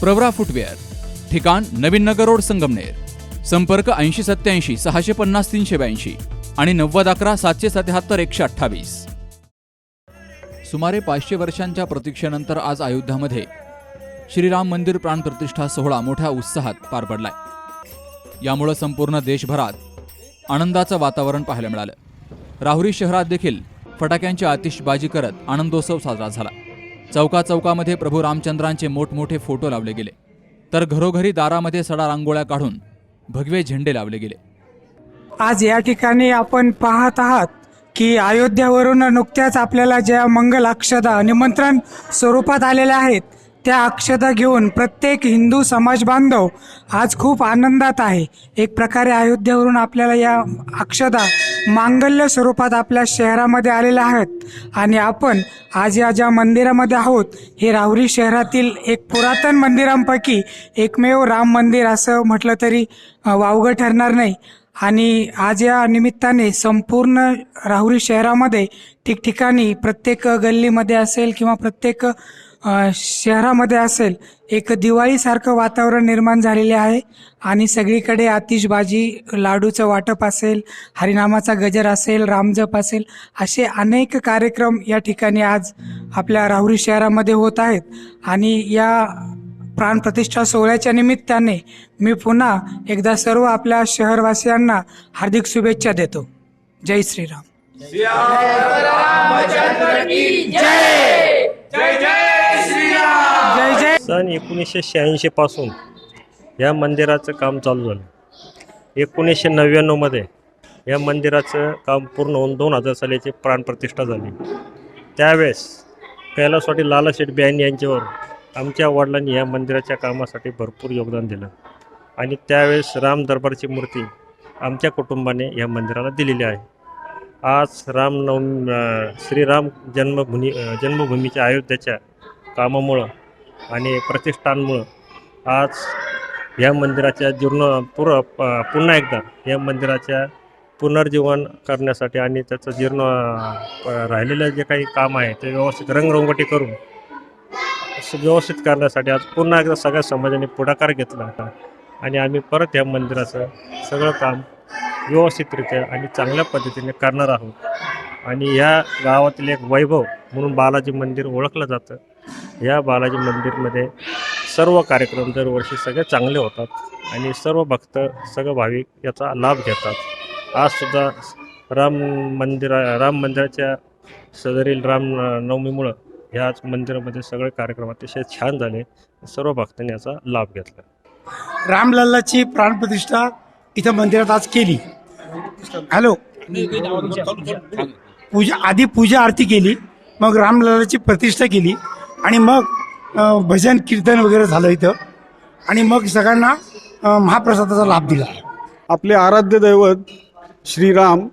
Pravara footwear ठिकाण नवीन Nagar road Sangamner संपर्क ऐंशी सत्याऐंशी सहाशे पन्नास तीनशे ब्याऐंशी आणि नव्वद अकरा सातशे सत्याहत्तर एकशे अठ्ठावीस. सुमारे पाचशे वर्षांच्या प्रतीक्षेनंतर आज अयोध्यामध्ये श्रीराम मंदिर प्राणप्रतिष्ठा सोहळा मोठ्या उत्साहात पार पडलाय. यामुळं संपूर्ण देशभरात आनंदाचं वातावरण पाहायला मिळालं. राहुरी शहरात देखील फटाक्यांची आतिषबाजी करत आनंदोत्सव साजरा झाला. चौका चौकामध्ये प्रभू रामचंद्रांचे मोठमोठे फोटो लावले गेले. तर घरोघरी दारामध्ये सडा रांगोळ्या काढून भगवे झेंडे लावले गेले. आज या ठिकाणी आपण पाहत आहात की अयोध्यावरून नुकत्याच आपल्याला ज्या मंगल अक्षदा निमंत्रण स्वरूपात आलेल्या आहेत त्या अक्षदा घेऊन प्रत्येक हिंदू समाज बांधव आज खूप आनंदात आहे. एक प्रकारे अयोध्यावरून आपल्याला या अक्षदा मांगल्य स्वरूपात आपल्या शहरामध्ये आलेल्या आहेत. आणि आपण आज या ज्या मंदिरामध्ये आहोत हे राहुरी शहरातील एक पुरातन मंदिरांपैकी एकमेव राम मंदिर असं म्हटलं तरी वावगं ठरणार नाही. आणि आज या निमित्ताने संपूर्ण राहुरी शहरामध्ये ठिकठिकाणी प्रत्येक गल्लीमध्ये असेल किंवा प्रत्येक शहरामध्ये असेल एक दिवाळीसारखं वातावरण निर्माण झालेले आहे आणि सगळीकडे आतिषबाजी लाडूचं वाटप असेल हरिनामाचा गजर असेल रामजप असेल असे अनेक कार्यक्रम या ठिकाणी आज आपल्या राहुरी शहरामध्ये होत आहेत. आणि या प्राणप्रतिष्ठा सोहळ्याच्या निमित्ताने मी पुन्हा एकदा सर्व आपल्या शहरवासियांना हार्दिक शुभेच्छा देतो. जय श्रीराम. जय जय. सन एकोणीसशे शहाऐंशी पासून या मंदिराचं काम चालू झालं. एकोणीसशे नव्याण्णवमध्ये या मंदिराचं काम पूर्ण होऊन दोन हजार सालीची प्राणप्रतिष्ठा झाली. त्यावेळेस कैलासवाटी लाला शेठ ब्यान यांच्यावर आमच्या वडिलांनी या मंदिराच्या कामासाठी भरपूर योगदान दिलं. आणि त्यावेळेस राम दरबारची मूर्ती आमच्या कुटुंबाने या मंदिराला दिलेली आहे. आज रामनवमी श्रीराम जन्मभूमी जन्मभूमीच्या अयोध्याच्या कामामुळं आणि प्रतिष्ठानमुळं. आज या मंदिराच्या जीर्ण पुर प- पुन्हा एकदा या मंदिराच्या पुनर्जीवन करण्यासाठी आणि त्याचं जीर्ण राहिलेलं जे काही काम आहे ते व्यवस्थित रंगरंगोटी करून असं व्यवस्थित करण्यासाठी आज पुन्हा एकदा सगळ्या समाजाने पुढाकार घेतला होता. आणि आम्ही परत या मंदिराचं सगळं काम व्यवस्थितरित्या आणि चांगल्या पद्धतीने करणार आहोत. आणि या गावातील एक वैभव म्हणून बालाजी मंदिर ओळखलं जातं. या बालाजी मंदिरमध्ये सर्व कार्यक्रम दरवर्षी सगळे चांगले होतात आणि सर्व भक्त सगळं भाविक याचा लाभ घेतात. आजसुद्धा राम मंदिरा राम मंदिराच्या सदरील राम नवमीमुळं ह्याच मंदिरामध्ये सगळे कार्यक्रम अतिशय छान झाले. सर्व भक्तांनी याचा लाभ घेतला. रामलल्लाची प्राणप्रतिष्ठा इथं मंदिरात आज केली. हॅलो. पूजा आधी पूजा आरती केली मग रामलल्लाची प्रतिष्ठा केली. आणि मग भजन कीर्तन वगैरे झालं इथं. आणि मग सगळ्यांना महाप्रसादाचा लाभ दिला. आपले आराध्य दैवत श्रीराम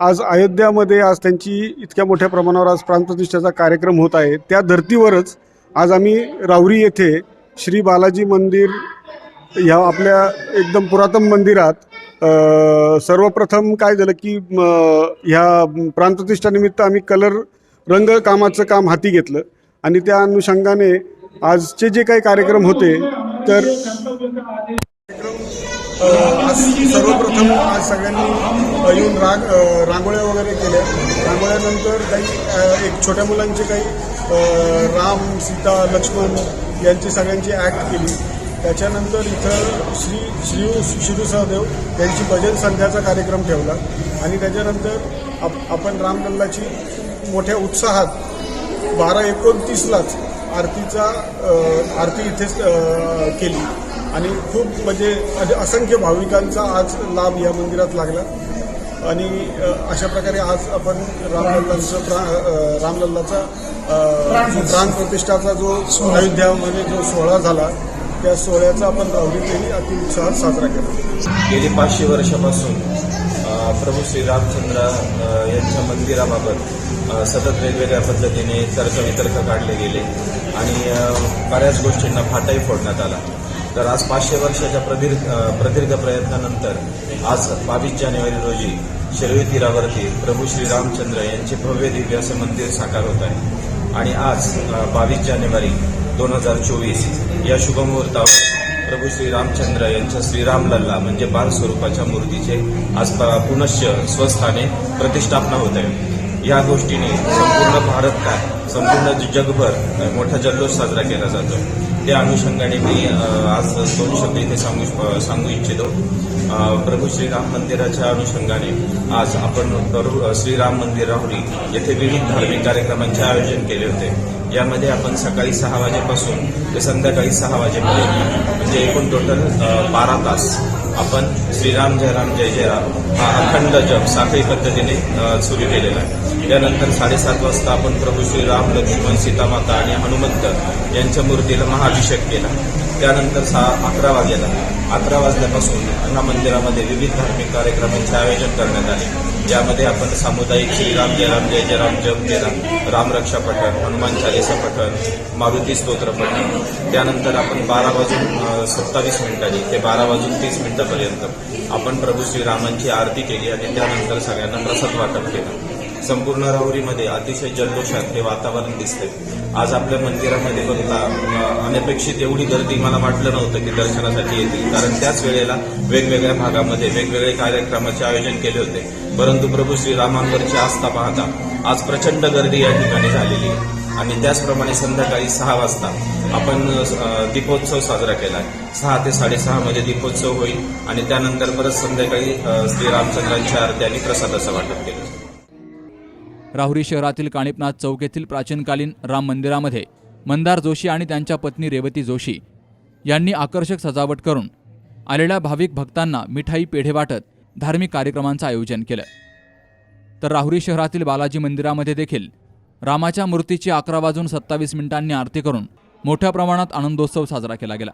आज अयोध्यामध्ये आज त्यांची इतक्या मोठ्या प्रमाणावर आज प्राणप्रतिष्ठेचा कार्यक्रम होत आहे. त्या धर्तीवरच आज आम्ही रावरी येथे श्री बालाजी मंदिर ह्या आपल्या एकदम पुरातन मंदिरात सर्वप्रथम काय झालं की ह्या प्राणप्रतिष्ठानिमित्त आम्ही कलर रंग कामाचं काम हाती घेतलं. आणि त्या अनुषंगाने आजचे जे काही कार्यक्रम होते तर आज सर्वप्रथम आज सगळ्यांनी येऊन राग रांगोळ्या वगैरे केल्या. रांगोळ्यानंतर काही एक छोट्या मुलांची काही राम सीता लक्ष्मण यांची सगळ्यांची ॲक्ट केली. त्याच्यानंतर इथं श्री श्री शिरू सहदेव यांची भजन संध्याचा कार्यक्रम ठेवला. आणि त्याच्यानंतर आप आपण रामलल्लाची मोठ्या उत्साहात बारा एकोणतीसलाच आरतीचा आरती इथेच केली. आणि खूप म्हणजे असंख्य भाविकांचा आज लाभ या मंदिरात लागला. आणि अशा प्रकारे आज आपण रामलल्लाचं प्रा रामलल्लाचा प्राण प्रतिष्ठाचा जो अयोध्यामध्ये जो सोहळा झाला त्या सोहळ्याचा आपण राहुरीतही अति उत्साहात साजरा केला. गेली पाचशे वर्षापासून प्रभू श्री रामचंद्र यांच्या मंदिराबाबत सतत वेगवेगळ्या पद्धतीने तर्कवितर्क काढले गेले. आणि बऱ्याच गोष्टींना फाटाही फोडण्यात आला. तर आज पाचशे वर्षाच्या प्रदीर्घ प्रदीर्घ प्रयत्नानंतर आज बावीस जानेवारी रोजी शिरवी तीरावरती प्रभू श्री रामचंद्र यांचे भव्य दिव्य असं मंदिर साकार होत आहे. आणि आज बावीस जानेवारी दोन हजार चोवीस या शुभमुहूर्तावर प्रभू श्रीरामचंद्र यांच्या श्रीराम लल्ला म्हणजे बाल स्वरूपाच्या मूर्तीचे आज पुनश्च स्वस्थाने प्रतिष्ठापना होत आहे. या गोष्टीने संपूर्ण भारत काय? संपूर्ण जगभर मोठा जल्लोष साजरा केला जातो. त्या अनुषंगाने मी आज दोन शब्द इथे सांगू सांगू इच्छितो. प्रभू श्रीराम मंदिराच्या अनुषंगाने आज आपण प्रभू श्रीराम मंदिर राहुरी येथे विविध धार्मिक कार्यक्रमांचे आयोजन केले होते. यामध्ये आपण सकाळी सहा वाजेपासून ते संध्याकाळी सहा वाजेपर्यंत म्हणजे एकूण टोटल बारा तास आपण श्रीराम जय राम जय जय राम हा अखंड जप साखळी पद्धतीने सुरू केलेला आहे. त्यानंतर साडेसात वाजता आपण प्रभू श्रीराम लक्ष्मण सीतामाता आणि हनुमंत यांच्या मूर्तीला महाअभिषेक केला. त्यानंतर सहा अकरा वाजेला अकरा वाजल्यापासून अण्णा मंदिरामध्ये विविध धार्मिक कार्यक्रमांचे आयोजन करण्यात आले. यामध्ये आपण सामुदायिक श्रीराम जय राम जय जय राम जप केला रामरक्षा पठण हनुमान चालिसा पठण मारुती स्तोत्र पठण. त्यानंतर आपण बारा वाजून सत्तावीस मिनिटांनी ते बारा वाजून तीस मिनिटापर्यंत आपण प्रभू श्रीरामांची आरती केली आणि त्यानंतर सगळ्यांना प्रसाद वाटप केलं. संपूर्ण राहुरीमध्ये अतिशय जल्लोषात हे वातावरण दिसते आज आपल्या मंदिरामध्ये बघता अनपेक्षित एवढी गर्दी मला वाटलं नव्हतं की दर्शनासाठी येतील. कारण त्याच वेळेला वेगवेगळ्या भागामध्ये वेगवेगळे कार्यक्रमाचे आयोजन केले होते. परंतु प्रभू श्रीरामांवरची आस्था पाहता आज प्रचंड गर्दी या ठिकाणी झालेली आहे. आणि त्याचप्रमाणे संध्याकाळी सहा वाजता आपण दीपोत्सव साजरा केला. आहे सहा ते साडेसहा मध्ये दीपोत्सव होईल आणि त्यानंतर परत संध्याकाळी श्रीरामचंद्रांच्या आरती आणि प्रसादाचं वाटप केलं राहुरी शहरातील काणिपनाथ चौक येथील प्राचीनकालीन राम मंदिरामध्ये मंदार जोशी आणि त्यांच्या पत्नी रेवती जोशी यांनी आकर्षक सजावट करून आलेल्या भाविक भक्तांना मिठाई पेढे वाटत धार्मिक कार्यक्रमांचं आयोजन केलं. तर राहुरी शहरातील बालाजी मंदिरामध्ये देखील रामाच्या मूर्तीची अकरा वाजून सत्तावीस मिनिटांनी आरती करून मोठ्या प्रमाणात आनंदोत्सव साजरा केला गेला.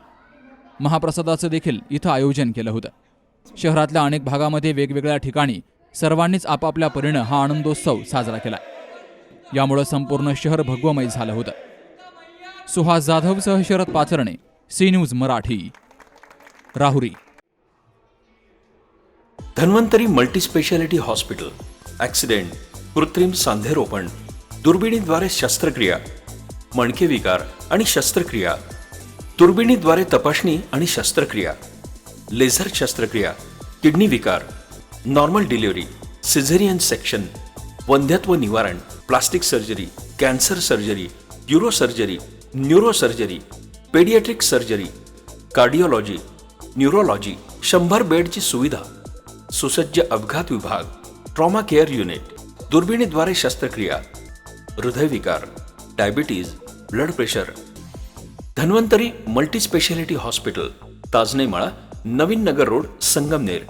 महाप्रसादाचं देखील इथं आयोजन केलं होतं. शहरातल्या अनेक भागामध्ये वेगवेगळ्या ठिकाणी सर्वांनीच आपापल्या परीनं हा आनंदोत्सव साजरा केला यामुळं संपूर्ण शहर भगवमय झालं होतं. Suhas जाधवसह Sharad Pacharne C News Marathi. Rahuri. Dhanvantari multispeciality hospital accident कृत्रिम सांधेरोपण दुर्बिणीद्वारे शस्त्रक्रिया मणके विकार आणि शस्त्रक्रिया दुर्बिणीद्वारे तपासणी आणि शस्त्रक्रिया लेझर शस्त्रक्रिया किडनी विकार नॉर्मल डिलिव्हरी सिझेरियन सेक्शन वंध्यत्व निवारण plastic surgery cancer surgery uro surgery neuro surgery paediatric surgery cardiology neurology शंभर बेडची सुविधा सुसज्ज अपघात विभाग ट्रॉमा केअर युनिट दुर्बिणीद्वारे शस्त्रक्रिया हृदयविकार diabetes blood pressure. Dhanvantari multispeciality hospital Tajnemala Navin Nagar road Sangamner.